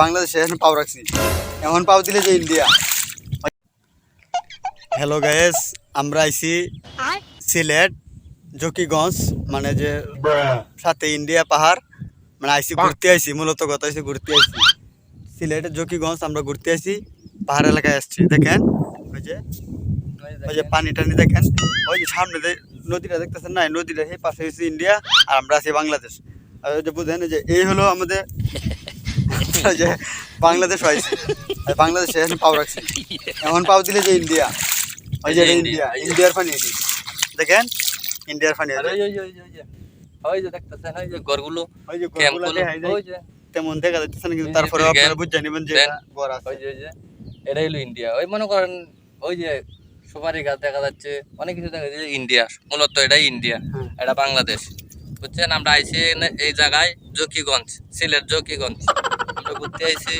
বাংলাদেশে এখন পাও রাখছি। এখন পাও দিলে যে ইন্ডিয়া হ্যালো গায়েস আমরা আইছি সিলেট জকিগঞ্জ মানে যে সাথে ইন্ডিয়া পাহাড়। মানে আইসি ঘুরতে আইছি মূলত কথা হয়েছে ঘুরতে আইছি। সিলেটের জকিগঞ্জ আমরা ঘুরতে আইছি পাহাড় এলাকায় আসছি দেখেন। ওই যে ওই যে পানি টানি দেখেন। ওই যে সামনে যে নদীটা দেখতেছেন না নদীটা সেই পাশে হয়েছে ইন্ডিয়া আর আমরা আছি বাংলাদেশ। আর ওই যে বুঝেন যে এই হলো আমাদের যে বাংলাদেশ হয়েছে। বাংলাদেশে এখন পাও রাখছি। এখন পাও দিলে যে ইন্ডিয়া ওই যে ইন্ডিয়া ইন্ডিয়ার এটি। দেখেন ইন্ডিয়ার পানি আর ওই ওই ওই ওই যে দেখতেছেন ওই যে ঘরগুলো ওই যে ঘরগুলো ওই যে। তেমন দেখা যাচ্ছে না কিন্তু তারপরে আপনারা বুঝে নেবেন যে ঘর আছে। ওই যে ওই যে এটাই হলো ইন্ডিয়া। ওই মনে করেন ওই যে সুপারি গাছ দেখা যাচ্ছে অনেক কিছু দেখা যাচ্ছে ইন্ডিয়া মূলত এটাই ইন্ডিয়া হ্যাঁ। এটা বাংলাদেশ। বুঝছেন আমরা আইছি এনে- এই জায়গায় জকিগঞ্জ সিলেট জকিগঞ্জ। আমরা ঘুরতে আইছি।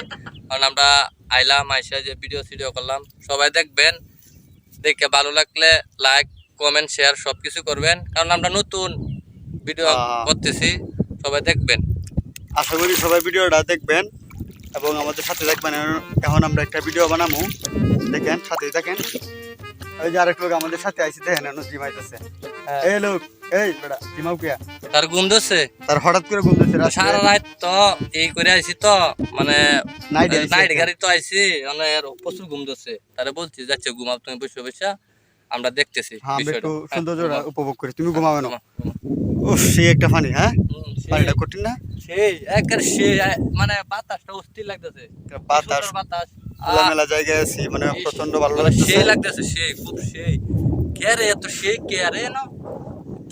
কারণ আমরা আইলাম আইসা যে ভিডিও সিডিও করলাম। সবাই দেখবেন দেখে ভালো লাগলে লাইক কমেন্ট শেয়ার সব কিছু করবেন। কারণ আমরা নতুন ভিডিও করতেছি সবাই দেখবেন। আশা করি সবাই ভিডিওটা দেখবেন এবং আমাদের সাথে দেখবেন। এখন- আমরা একটা ভিডিও বানাবো দেখেন সাথে দেখেন ওই যে আরেক লোক আমাদের সাথে আইসি দেখেন জিমাইতেছে এই লোক এই বেটা জিমাও কিয়া তার ঘুম ধরছে? তার হঠাৎ করে ঘুম সারা রাত তো এই করে আইছি তো মানে নাইট নাইট গাড়ি তো আইছি মানে প্রচুর ঘুম ধরছে। তারে বলছি যাচ্ছে ঘুমাও তুমি বসে বসে আমরা দেখতেছি হ্যাঁ একটু হ্যাঁ, ঘুমাও, উপভোগ করি। তুমি ঘুমাবে না। উফ সেই একটা ফানি হ্যাঁ? পানিটা কঠিন না? সেই একের সেই এ- মানে বাতাসটা অস্থির লাগতেছে। বাতাস। সুন্দর বাতাস। খোলামেলা জায়গায় আছি মানে প্রচণ্ড ভালো মানে লাগছে সেই লাগতেছে সেই খুব সেই। কে রে এত সেই কে রে না?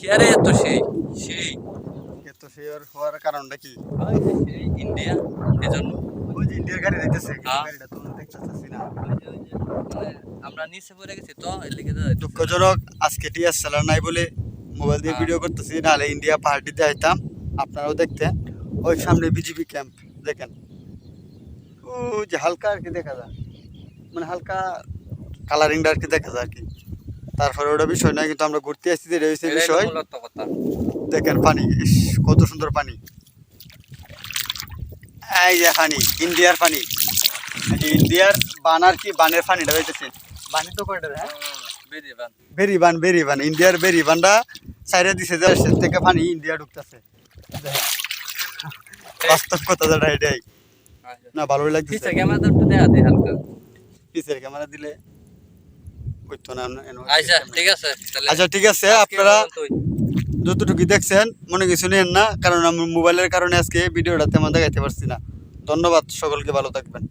কে রে এত সেই সেই। এত সেই আর হওয়ার কারণটা কি? ইন্ডিয়া এই জন্য ওই যে ইন্ডিয়ার গাড়ি দেখতেছে হ্যাঁ। গাড়িটা তো দেখতেছি না। মানে আমরা নিচে পড়ে গেছি তো লিগে যাইতেছি। দুঃখজনক আজকে টিএস চালার নাই বলে মোবাইল দিয়ে হ্যাঁ। ভিডিও করতেছি নাহলে ইন্ডিয়া পার্টিতে আইতাম আপনারাও দেখতেন। ওই সামনে বিজেপি ক্যাম্প দেখেন। ও যে হালকা আর কি দেখা যায়। মানে হালকা কালারিংটা আর কি দেখা যায় আর কি। তারপরে ওটা বিষয় নয় কিন্তু আমরা ঘুরতে আসছি যে রয়েছে বিষয়। দেখেন পানি কত সুন্দর পানি। এই যে পানি ইন্ডিয়ার পানি। ইন্ডিয়ার বান আর কি বানের পানিটা হইতেছে। বানি তো কয়টা হ্যাঁ? বেরি বান। বেরি বান ইন্ডিয়ার বেরি বানটা সাইডে দিছে যে থেকে পানি ইন্ডিয়া ঢুকতেছে। বাস্তব কথা যেটা এটাই। না ভালোই লাগতেছে। পিছে ক্যামেরা তো একটু দেখা দে হালকা। পিছের ক্যামেরা দিলে হইতো না না, আচ্ছা ঠিক আছে তাহলে আচ্ছা ঠিক আছে আপনারা যতটুকু দেখছেন মনে কিছু নেন না কারণ আমি মোবাইলের কারণে আজকে ভিডিওটা তেমন দেখাইতে পারছি না। ধন্যবাদ সকলকে ভালো থাকবেন।